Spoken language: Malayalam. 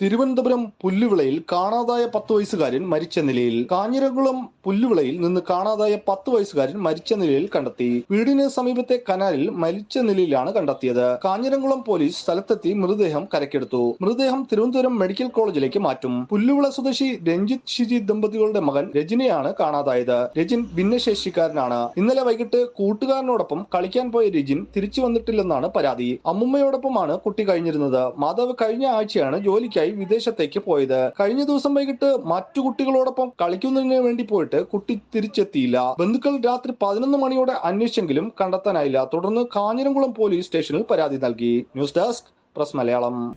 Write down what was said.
തിരുവനന്തപുരം പുല്ലുവിളയിൽ കാണാതായ പത്ത് വയസ്സുകാരൻ മരിച്ച നിലയിൽ കാഞ്ഞിരകുളം പുല്ലുവിളയിൽ നിന്ന് കാണാതായ പത്ത് വയസ്സുകാരൻ മരിച്ച നിലയിൽ കണ്ടെത്തി. വീടിന് സമീപത്തെ കനാലിൽ മരിച്ച നിലയിലാണ് കണ്ടെത്തിയത്. കാഞ്ഞിരംകുളം പോലീസ് സ്ഥലത്തെത്തി മൃതദേഹം കരക്കെടുത്തു മൃതദേഹം തിരുവനന്തപുരം മെഡിക്കൽ കോളേജിലേക്ക് മാറ്റും. പുല്ലുവിള സ്വദേശി രഞ്ജിത് ഷിജി ദമ്പതികളുടെ മകൻ രജിനെയാണ് കാണാതായത്. രജിൻ ഭിന്നശേഷിക്കാരനാണ്. ഇന്നലെ വൈകിട്ട് കൂട്ടുകാരനോടൊപ്പം കളിക്കാൻ പോയ രജിൻ തിരിച്ചു വന്നിട്ടില്ലെന്നാണ് പരാതി. അമ്മുമ്മയോടൊപ്പമാണ് കുട്ടി കഴിഞ്ഞിരുന്നത്. മാതാവ് കഴിഞ്ഞ ആഴ്ചയാണ് ജോലിക്കായി വിദേശത്തേക്ക് പോയത്. കഴിഞ്ഞ ദിവസം വൈകിട്ട് മറ്റു കുട്ടികളോടൊപ്പം കളിക്കുന്നതിന് വേണ്ടി പോയിട്ട് കുട്ടി തിരിച്ചെത്തിയില്ല. ബന്ധുക്കൾ രാത്രി പതിനൊന്ന് മണിയോടെ അന്വേഷിച്ചെങ്കിലും കണ്ടെത്താനായില്ല. തുടർന്ന് കാഞ്ഞിരംകുളം പോലീസ് സ്റ്റേഷനിൽ പരാതി നൽകി. News desk press Malayalam.